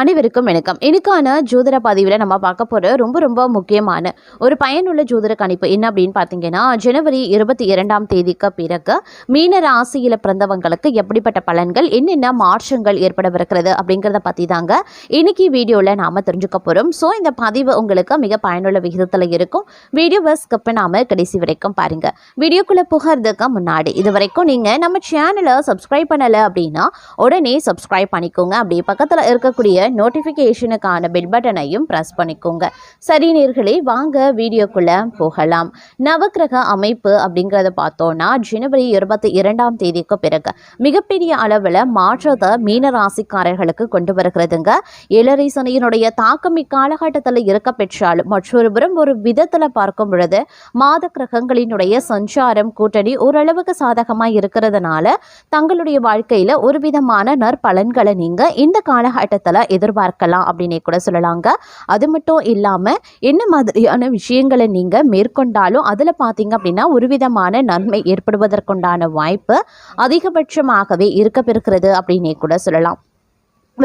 அனைவருக்கும் வணக்கம். இன்னைக்கான ஜோதிட பதிவில் நம்ம பார்க்க போகிற ரொம்ப ரொம்ப முக்கியமான ஒரு பயனுள்ள ஜோதிட கணிப்பு என்ன அப்படின்னு பார்த்தீங்கன்னா ஜனவரி இருபத்தி இரண்டாம் தேதிக்கு பிறகு மீன ராசியில் பிறந்தவங்களுக்கு எப்படிப்பட்ட பலன்கள் என்னென்ன மாற்றங்கள் ஏற்படவிருக்கிறது அப்படிங்கிறத பற்றி தாங்க இன்னைக்கு வீடியோவில் நாம் தெரிஞ்சுக்க போகிறோம் ஸோ இந்த பதிவு உங்களுக்கு மிக பயனுள்ள விகிதத்தில் இருக்கும். வீடியோவை ஸ்கிப் நாம் கடைசி வரைக்கும் பாருங்கள் வீடியோக்குள்ளே புகிறதுக்கு முன்னாடி இது வரைக்கும் நீங்கள் நம்ம சேனலை சப்ஸ்கிரைப் பண்ணலை அப்படின்னா உடனே சப்ஸ்கிரைப் பண்ணிக்கோங்க. அப்படியே பக்கத்தில் இருக்கக்கூடிய நோட்டிஃபிகேஷனுக்கான பெல் பட்டனையும் ப்ரெஸ் பண்ணிக்கோங்க. சரி நேர்களே வாங்க வீடியோக்குள்ளே போகலாம். நவக்கிரக அமைப்பு அப்படிங்கிறத பார்த்தோன்னா ஜனவரி இருபத்தி இரண்டாம் தேதிக்கு பிறகு மிகப்பெரிய அளவில் மாற்றத்தை மீன ராசிக்காரர்களுக்கு கொண்டு வருகிறதுங்க. ஏழரை சனியினுடைய தாக்கம் இக்காலகட்டத்தில் இருக்க பெற்றாலும் மற்றொரு புறம் ஒரு விதத்தில் பார்க்கும் பொழுது மாத கிரகங்களினுடைய சஞ்சாரம் கூட்டணி ஓரளவுக்கு சாதகமாக இருக்கிறதுனால தங்களுடைய வாழ்க்கையில் ஒரு விதமான நற்பலன்களை நீங்கள் இந்த காலகட்டத்தில் எதிர்பார்க்கலாம் அப்படின்னே கூட சொல்லலாங்க. அது மட்டும் இல்லாமல் என்ன மாதிரியான விஷயங்களை நீங்கள் மேற்கொண்டாலும் அதில் பார்த்தீங்க அப்படின்னா ஒரு விதமான நன்மை ஏற்படுவதற்குண்டான வாய்ப்பு அதிகபட்சமாகவே இருக்கப்பெறுகிறது அப்படின்னே கூட சொல்லலாம்.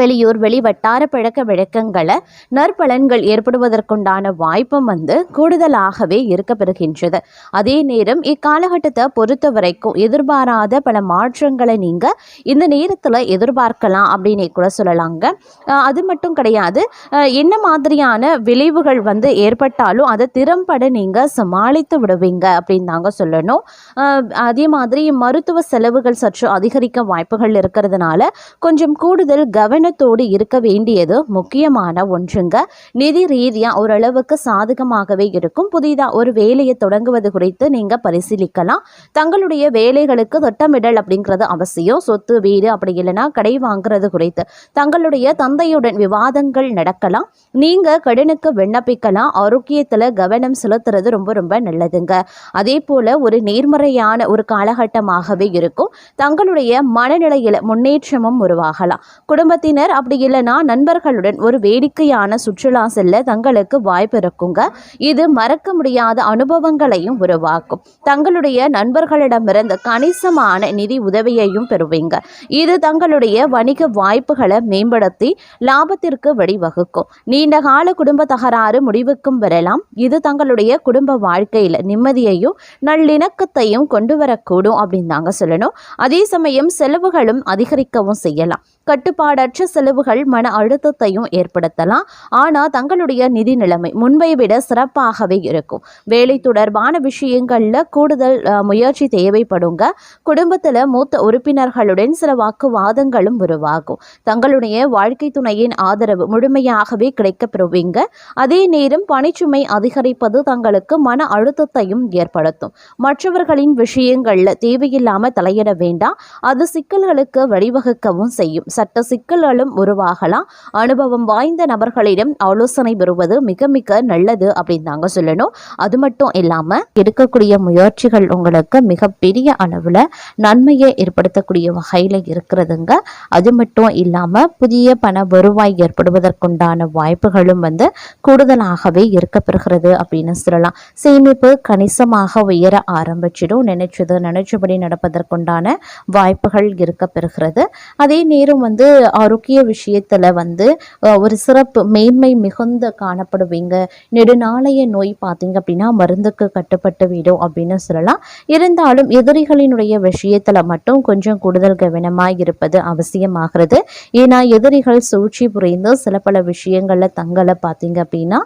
வெளியூர் வெளி வட்டார பழக்க வழக்கங்களை நற்பலன்கள் ஏற்படுவதற்குண்டான வாய்ப்பும் வந்து கூடுதலாகவே இருக்க பெறுகின்றது அதே நேரம் இக்காலகட்டத்தை பொறுத்த வரைக்கும் எதிர்பாராத பல மாற்றங்களை நீங்கள் இந்த நேரத்தில் எதிர்பார்க்கலாம் அப்படின்னு கூட சொல்லலாங்க. அது மட்டும் கிடையாது. என்ன மாதிரியான விளைவுகள் வந்து ஏற்பட்டாலும் அதை திறம்பட நீங்கள் சமாளித்து விடுவீங்க அப்படின்னு தாங்க சொல்லணும். அதே மாதிரி மருத்துவ செலவுகள் சற்று அதிகரிக்க வாய்ப்புகள் இருக்கிறதுனால கொஞ்சம் கூடுதல் கவனத்தோடு இருக்க வேண்டியது முக்கியமான ஒன்றுங்க. நிதி ரீதியாக ஓரளவுக்கு சாதகமாகவே இருக்கும். புதிதாக ஒரு வேலையை தொடங்குவது குறித்து நீங்கள் பரிசீலிக்கலாம். தங்களுடைய வேலைகளுக்கு திட்டமிடல் அப்படிங்கிறது அவசியம். சொத்து வீடு அப்படி இல்லைன்னா கடை வாங்குறது குறித்து தங்களுடைய தந்தையுடன் விவாதங்கள் நடக்கலாம். நீங்கள் கடனுக்கு விண்ணப்பிக்கலாம். ஆரோக்கியத்தில் கவனம் செலுத்துறது ரொம்ப ரொம்ப நல்லதுங்க. அதே போல் ஒரு நேர்மறையான ஒரு காலகட்டமாகவே இருக்கும். தங்களுடைய மனநிலையில் முன்னேற்றமும் உருவாகலாம். குடும்பத்தினர் அப்படி இல்லைன்னா நண்பர்களுடன் ஒரு வேடிக்கையான சுற்றுலா செல்ல தங்களுக்கு வாய்ப்பு இருக்குங்க. இது மறக்க முடியாத அனுபவங்களையும் உருவாக்கும். தங்களுடைய நண்பர்களிடமிருந்து கணிசமான நிதி உதவியையும் பெறுவீங்க. இது தங்களுடைய வணிக வாய்ப்புகளை மேம்படுத்தி லாபத்திற்கு வழிவகுக்கும். நீண்ட கால குடும்ப தகராறு முடிவுக்கும் வரலாம். இது தங்களுடைய குடும்ப வாழ்க்கையில் நிம்மதியையும் நல்லிணக்கத்தையும் கொண்டு வரக்கூடும் அப்படின்னு தாங்க சொல்லணும். அதே சமயம் செலவுகளும் அதிகரிக்கவும் செய்யலாம். கட்டுப்பாடற்ற செலவுகள் மன அழுத்தத்தையும் ஏற்படுத்தலாம். ஆனால் தங்களுடைய நிதி நிலைமை முன்பை விட சிறப்பாகவே இருக்கும். வேலை தொடர்பான விஷயங்களில் கூடுதல் முயற்சி தேவைப்படுங்க. குடும்பத்தில் மூத்த உறுப்பினர்களுடன் சில வாக்குவாதங்களும் உருவாகும். தங்களுடைய வாழ்க்கை துணையின் ஆதரவு முழுமையாகவே கிடைக்கப்பெறுவீங்க. அதே நேரம் பணிச்சுமை அதிகரிப்பது தங்களுக்கு மன அழுத்தத்தையும் ஏற்படுத்தும். மற்றவர்களின் விஷயங்களில் தேவையில்லாமல் தலையிட வேண்டாம். அது சிக்கல்களுக்கு வழிவகுக்கவும் செய்யும். சட்ட சிக்கல்களும் உருவாகலாம். அனுபவம் வாய்ந்த நபர்களிடம் ஆலோசனை பெறுவது மிக மிக நல்லது அப்படின்னு தாங்க சொல்லணும். அது மட்டும் இல்லாமல் இருக்கக்கூடிய முயற்சிகள் உங்களுக்கு மிகப்பெரிய அளவில் நன்மையை ஏற்படுத்தக்கூடிய வகையில் இருக்கிறதுங்க. அது மட்டும் இல்லாமல் புதிய பண வருவாய் ஏற்படுவதற்குண்டான வாய்ப்புகளும் வந்து கூடுதலாகவே இருக்கப்பெறுகிறது அப்படின்னு சொல்லலாம். சேமிப்பு கணிசமாக உயர ஆரம்பிச்சிடும். நினைச்சது நினைச்சபடி நடப்பதற்குண்டான வாய்ப்புகள் இருக்கப்பெறுகிறது. அதே நேரம் வந்து ஆரோக்கிய விஷயத்தில் வந்து ஒரு சிறப்பு மேன்மை மிகுந்த காணப்படுவீங்க. நெடுநாளைய நோய் பார்த்தீங்க அப்படின்னா மருந்துக்கு கட்டுப்பட்டு விடும் அப்படின்னு சொல்லலாம். இருந்தாலும் எதிரிகளினுடைய விஷயத்தில் மட்டும் கொஞ்சம் கூடுதல் கவனமாக இருப்பது அவசியமாகிறது. ஏன்னா எதிரிகள் சூழ்ச்சி புரிந்து சில பல விஷயங்களில் தங்களை பார்த்தீங்க அப்படின்னா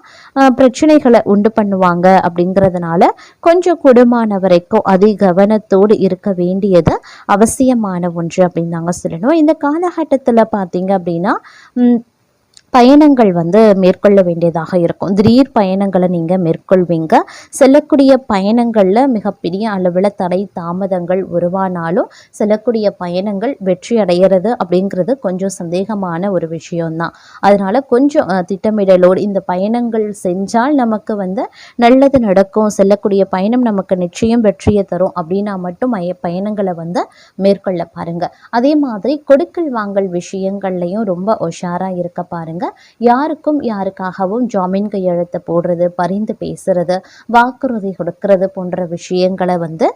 பிரச்சனைகளை உண்டு பண்ணுவாங்க அப்படிங்கிறதுனால கொஞ்சம் கூடுமான வரைக்கும் அதி கவனத்தோடு இருக்க வேண்டியது அவசியமான ஒன்று அப்படின்னு தாங்க சொல்லணும். இந்த காலகட்டத்தில் பார்த்தீங்க அப்படின்னா பயணங்கள் வந்து மேற்கொள்ள வேண்டியதாக இருக்கும். திடீர் பயணங்களை நீங்கள் மேற்கொள்வீங்க. செல்லக்கூடிய பயணங்களில் மிகப்பெரிய அளவில் தடை தாமதங்கள் உருவானாலும் செல்லக்கூடிய பயணங்கள் வெற்றி அடைகிறது அப்படிங்கிறது கொஞ்சம் சந்தேகமான ஒரு விஷயம்தான். அதனால் கொஞ்சம் திட்டமிடலோடு இந்த பயணங்கள் செஞ்சால் நமக்கு வந்து நல்லது நடக்கும். செல்லக்கூடிய பயணம் நமக்கு நிச்சயம் வெற்றியை தரும். அப்படின்னா மட்டும் பயணங்களை வந்து மேற்கொள்ள பாருங்க. அதே மாதிரி கொடுக்கல் வாங்கல் விஷயங்கள்லையும் ரொம்ப உஷாராக இருக்க பாருங்கள் இருக்கிறதுங்க யாருக்கும் யாருக்காகவும் ஜாமீன் கையெழுத்து போடுறது பரிந்து பேசுறது வாக்குறுதி கொடுக்கறது போன்ற விஷயங்களை வந்து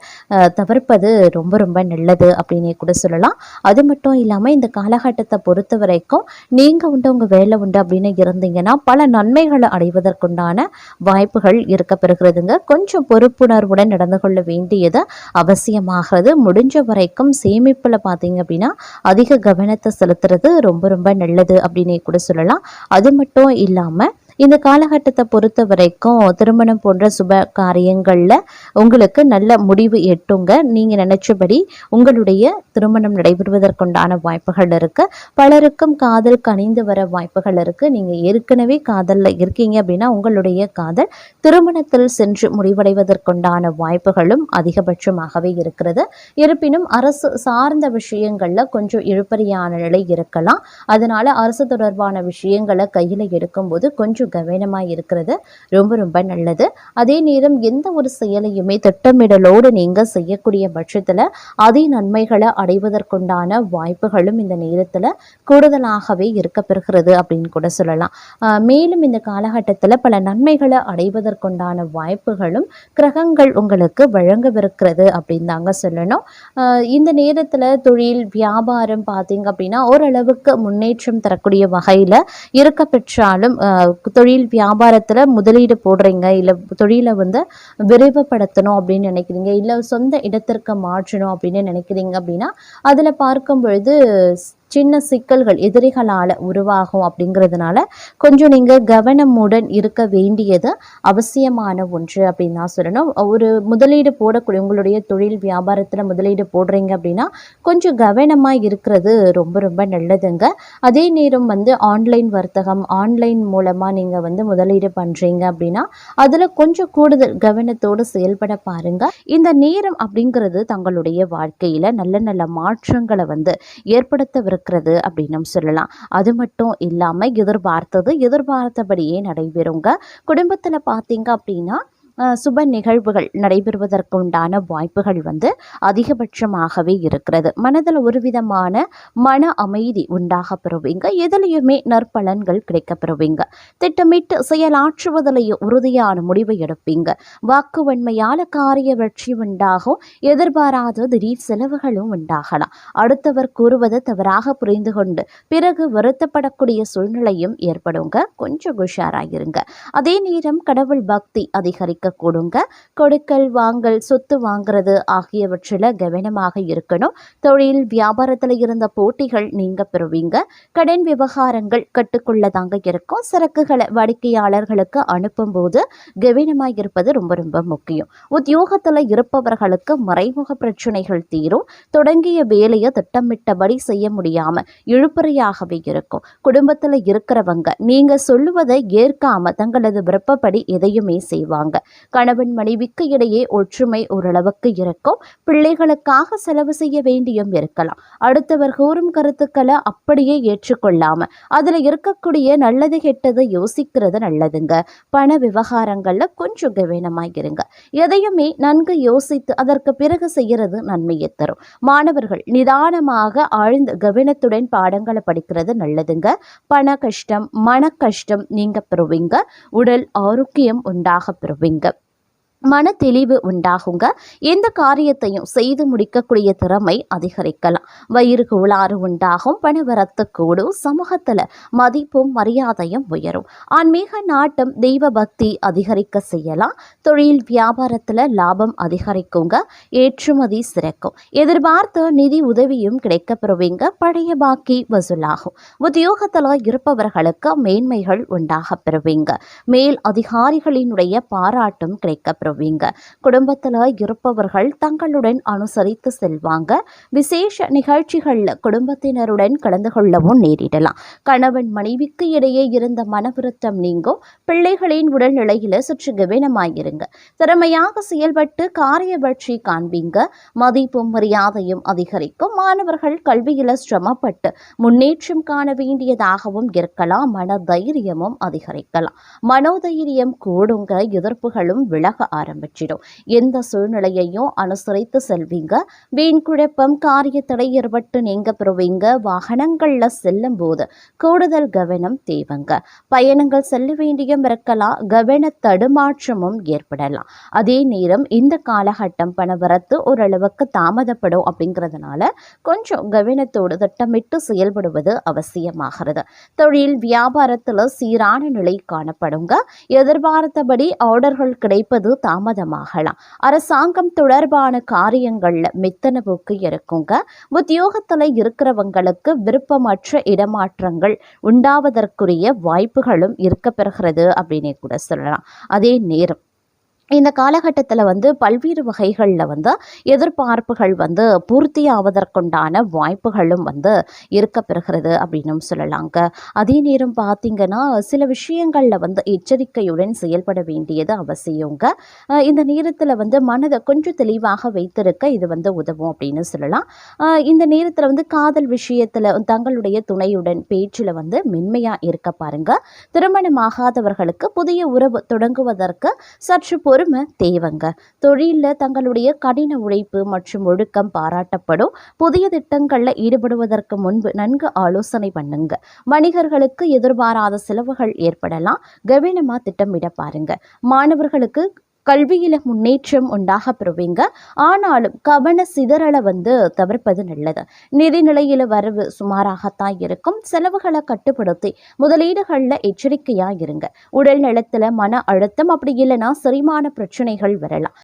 தவிர்ப்பது ரொம்ப ரொம்ப நல்லது அப்படின்னு கூட சொல்லலாம். அது மட்டும் இல்லாமல் இந்த காலகட்டத்தை பொறுத்த வரைக்கும் நீங்கள் உண்டு உங்கள் வேலை உண்டு அப்படின்னு இருந்தீங்கன்னா பல நன்மைகளை அடைவதற்குண்டான வாய்ப்புகள் இருக்க பெறுகிறதுங்க கொஞ்சம் பொறுப்புணர்வுடன் நடந்து கொள்ள வேண்டியது அவசியமாகிறது. முடிஞ்ச வரைக்கும் சேமிப்பில் பார்த்தீங்க அப்படின்னா அதிக கவனத்தை செலுத்துறது ரொம்ப ரொம்ப நல்லது அப்படின்னு கூட சொல்லலாம். அது மட்டும் இல்லாமல் இந்த காலகட்டத்தை பொறுத்த வரைக்கும் திருமணம் போன்ற சுப காரியங்களில் உங்களுக்கு நல்ல முடிவு எட்டுங்க. நீங்கள் நினைச்சபடி உங்களுடைய திருமணம் நடைபெறுவதற்குண்டான வாய்ப்புகள் இருக்கு. பலருக்கும் காதல் கனிந்து வர வாய்ப்புகள் இருக்கு. நீங்க ஏற்கனவே காதலில் இருக்கீங்க அப்படின்னா உங்களுடைய காதல் திருமணத்தில் சென்று முடிவடைவதற்குண்டான வாய்ப்புகளும் அதிகபட்சமாகவே இருக்கிறது. இருப்பினும் அரசு சார்ந்த விஷயங்கள்ல கொஞ்சம் இழுபறியான நிலை இருக்கலாம். அதனால அரசு தொடர்பான விஷயங்களை கையில் எடுக்கும்போது கொஞ்சம் கவனமா இருக்கிறது. ரொம்ப ரொம்ப நல்லது. அதே நேரம் எந்த ஒரு செயலையுமே திட்டமிடலோடு நீங்க செய்யக்கூடிய பட்சத்துல அதே நன்மைகளை அடைவதற்குண்டான வாய்ப்புகளும் இந்த நேரத்துல கூடுதலாகவே இருக்க பெறுகிறது அப்படின்னு கூட சொல்லலாம். மேலும் இந்த காலகட்டத்தில் பல நன்மைகளை அடைவதற்குண்டான வாய்ப்புகளும் கிரகங்கள் உங்களுக்கு வழங்கவிருக்கிறது அப்படின்னு தாங்க சொல்லணும். ஆஹ் இந்த நேரத்துல தொழில் வியாபாரம் பார்த்தீங்க அப்படின்னா ஓரளவுக்கு முன்னேற்றம் தரக்கூடிய வகையில இருக்க பெற்றாலும் ஆஹ் தொழில் வியாபாரத்துல முதலீடு போடுறீங்க இல்ல தொழிலை வந்து விரைவுபடுத்தணும் அப்படின்னு நினைக்கிறீங்க இல்ல சொந்த இடத்திற்கு மாற்றணும் அப்படின்னு நினைக்கிறீங்க அப்படின்னா அதுல பார்க்கும் பொழுது சின்ன சிக்கல்கள் எதிரிகளால் உருவாகும் அப்படிங்கிறதுனால கொஞ்சம் நீங்கள் கவனமுடன் இருக்க வேண்டியது அவசியமான ஒன்று அப்படின்னு தான் சொல்லணும். ஒரு முதலீடு போடக்கூடிய உங்களுடைய தொழில் வியாபாரத்தில் முதலீடு போடுறீங்க அப்படின்னா கொஞ்சம் கவனமாக இருக்கிறது ரொம்ப ரொம்ப நல்லதுங்க. அதே நேரம் வந்து ஆன்லைன் வர்த்தகம் ஆன்லைன் மூலமாக நீங்கள் வந்து முதலீடு பண்ணுறீங்க அப்படின்னா அதில் கொஞ்சம் கூடுதல் கவனத்தோடு செயல்பட பாருங்க. இந்த நேரம் அப்படிங்கிறது தங்களுடைய வாழ்க்கையில் நல்ல நல்ல மாற்றங்களை வந்து இருக்கிறது அப்படின்னு சொல்லலாம். அது மட்டும் இல்லாமல் எதிர்பார்த்தது எதிர்பார்த்தபடியே நடைபெறுங்க. குடும்பத்தில் பார்த்தீங்க அப்படின்னா சுப நிகழ்வுகள் நடைபெறுவதற்கு உண்டான வாய்ப்புகள் வந்து அதிகபட்சமாகவே இருக்கிறது. மனதில் ஒரு விதமான மன அமைதி உண்டாக பெறுவீங்க எதுலேயுமே நற்பலன்கள் கிடைக்க பெறுவீங்க திட்டமிட்டு செயலாற்றுவதிலேயே உறுதியான முடிவை எடுப்பீங்க. வாக்குவன்மையால் காரிய வெற்றி உண்டாகும். எதிர்பாராத திடீர் செலவுகளும் உண்டாகலாம். அடுத்தவர் கூறுவதை தவறாக புரிந்து கொண்டு பிறகு வருத்தப்படக்கூடிய சூழ்நிலையும் ஏற்படுங்க. கொஞ்சம் உஷாராயிருங்க. அதே நேரம் கடவுள் பக்தி அதிகரிக்க இருக்க கொடுங்க. கொடுக்கல் வாங்கல் சொத்து வாங்குறது ஆகியவற்றில் கவனமாக இருக்கணும். தொழில் வியாபாரத்தில் இருந்த போட்டிகள் நீங்க பெறுவீங்க. கடன் விவகாரங்கள் கட்டுக்குள்ளதாங்க இருக்கும். சரக்குகளை வாடிக்கையாளர்களுக்கு அனுப்பும் போது கவனமாக இருப்பது ரொம்ப ரொம்ப முக்கியம். உத்தியோகத்தில் இருப்பவர்களுக்கு மறைமுக பிரச்சனைகள் தீரும். தொடங்கிய வேலையை திட்டமிட்டபடி செய்ய முடியாம இழுப்பறையாகவே இருக்கும். குடும்பத்தில் இருக்கிறவங்க நீங்க சொல்லுவதை ஏற்காம தங்களது விருப்பப்படி எதையுமே செய்வாங்க. கணவன் மனைவிக்கு இடையே ஒற்றுமை ஓரளவுக்கு இருக்கும். பிள்ளைகளுக்காக செலவு செய்ய வேண்டியும் இருக்கலாம். அடுத்தவர் கூறும் கருத்துக்களை அப்படியே ஏற்றுக்கொள்ளாம அதுல இருக்கக்கூடிய நல்லது கெட்டது யோசிக்கிறது நல்லதுங்க. பண விவகாரங்கள்ல கொஞ்சம் கவனமாகிருங்க எதையுமே நன்கு யோசித்து அதற்கு பிறகு செய்யறது நன்மையை தரும். மாணவர்கள் நிதானமாக ஆழ்ந்த கவனத்துடன் பாடங்களை படிக்கிறது நல்லதுங்க. பண கஷ்டம் மன கஷ்டம் நீங்க பெறுவீங்க. உடல் ஆரோக்கியம் உண்டாக பெறுவீங்க. மன தெளிவு உண்டாகுங்க. எந்த காரியத்தையும் செய்து முடிக்கக்கூடிய திறமை அதிகரிக்கலாம். வயிறு கோளாறு உண்டாகும் பணவரத்து கூடும் சமூகத்தில் மதிப்பும் மரியாதையும் உயரும். ஆன்மீக நாட்டம் தெய்வ பக்தி அதிகரிக்க செய்யலாம். தொழில் வியாபாரத்தில் லாபம் அதிகரிக்குங்க. ஏற்றுமதி சிறக்கும். எதிர்பார்த்த நிதி உதவியும் கிடைக்கப்பெறுவீங்க. பழைய பாக்கி வசூலாகும். உத்தியோகத்தில் இருப்பவர்களுக்கு மேன்மைகள் உண்டாக பெறுவீங்க. மேல் அதிகாரிகளினுடைய பாராட்டும் கிடைக்கப்பெறும். பெறுவீங்க குடும்பத்தில் இருப்பவர்கள் தங்களுடன் அனுசரித்து செல்வாங்க. விசேஷ நிகழ்ச்சிகளில் குடும்பத்தினருடன் கலந்து கொள்ளவும் நேரிடலாம். கணவன் மனைவிக்கு இடையே இருந்த மனவிருத்தம் நீங்கும். பிள்ளைகளின் உடல்நிலையில் சற்று கவனமாயிருங்க. திறமையாக செயல்பட்டு காரிய வெற்றி காண்பீங்க. மதிப்பும் மரியாதையும் அதிகரிக்கும். மாணவர்கள் கல்வியில் சிரமப்பட்டு முன்னேற்றம் காண வேண்டியதாகவும் இருக்கலாம். மன தைரியமும் அதிகரிக்கலாம். மனோதைரியம் கூடுங்க. எதிர்ப்புகளும் விலக ஆரம்பிச்சிடும். எந்த சூழ்நிலையையும் அனுசரித்து செல்வீங்க. வீண் குழப்பம் காரிய தடை ஏற்பட்டு நீங்க பெறுவீங்க. வாகனங்கள்ல செல்லும் போது கூடுதல் கவனம் தேவைங்க. பயணங்கள் செல்ல வேண்டியும் இருக்கலாம். கவன தடுமாற்றமும் ஏற்படலாம். அதே நேரம் இந்த காலகட்டம் பணவரத்து ஓரளவுக்கு தாமதப்படும் அப்படிங்கிறதுனால கொஞ்சம் கவனத்தோடு திட்டமிட்டு செயல்படுவது அவசியமாகிறது. தொழில் வியாபாரத்தில் சீரான நிலை காணப்படுங்க. எதிர்பார்த்தபடி ஆர்டர்கள் கிடைப்பது தாமதமாகலாம். அரசாங்கம் தொடர்பான காரியங்கள்ல மித்தன போக்கு இருக்குங்க. உத்தியோகத்தில் இருக்கிறவங்களுக்கு விருப்பமற்ற இடமாற்றங்கள் உண்டாவதற்குரிய வாய்ப்புகளும் இருக்க பெறுகிறது அப்படின்னு கூட சொல்லலாம். அதே நேரம் இந்த காலகட்டத்தில் வந்து பல்வேறு வகைகளில் வந்து எதிர்பார்ப்புகள் வந்து பூர்த்தி ஆவதற்குண்டான வாய்ப்புகளும் வந்து இருக்க பெறுகிறது அப்படின்னும் சொல்லலாங்க. அதே நேரம் பார்த்திங்கன்னா சில விஷயங்களில் வந்து எச்சரிக்கையுடன் செயல்பட வேண்டியது அவசியங்க. இந்த நேரத்தில் வந்து மனதை கொஞ்சம் தெளிவாக வைத்திருக்க இது வந்து உதவும் அப்படின்னு சொல்லலாம். இந்த நேரத்தில் வந்து காதல் விஷயத்தில் தங்களுடைய துணையுடன் பேச்சில் வந்து மென்மையாக இருக்க பாருங்க. திருமணமாகாதவர்களுக்கு புதிய உறவு தொடங்குவதற்கு சற்று பொறுமை தேவைங்க. தொழிலில் தங்களுடைய கடின உழைப்பு மற்றும் ஒழுக்கம் பாராட்டப்படும். புதிய திட்டங்களில் ஈடுபடுவதற்கு முன்பு நன்கு ஆலோசனை பண்ணுங்க. வணிகர்களுக்கு எதிர்பாராத செலவுகள் ஏற்படலாம். கவனமாக திட்டமிட பாருங்க. மாணவர்களுக்கு கல்வியில் முன்னேற்றம் உண்டாக பெறுவீங்க ஆனாலும் கவன சிதறலை வந்து தவிர்ப்பது நல்லது. நிதிநிலையில் வரவு சுமாராகத்தான் இருக்கும். செலவுகளை கட்டுப்படுத்தி முதலீடுகளில் எச்சரிக்கையாக இருங்க. உடல் நலத்தில் மன அழுத்தம் அப்படி இல்லைன்னா செரிமான பிரச்சனைகள் வரலாம்.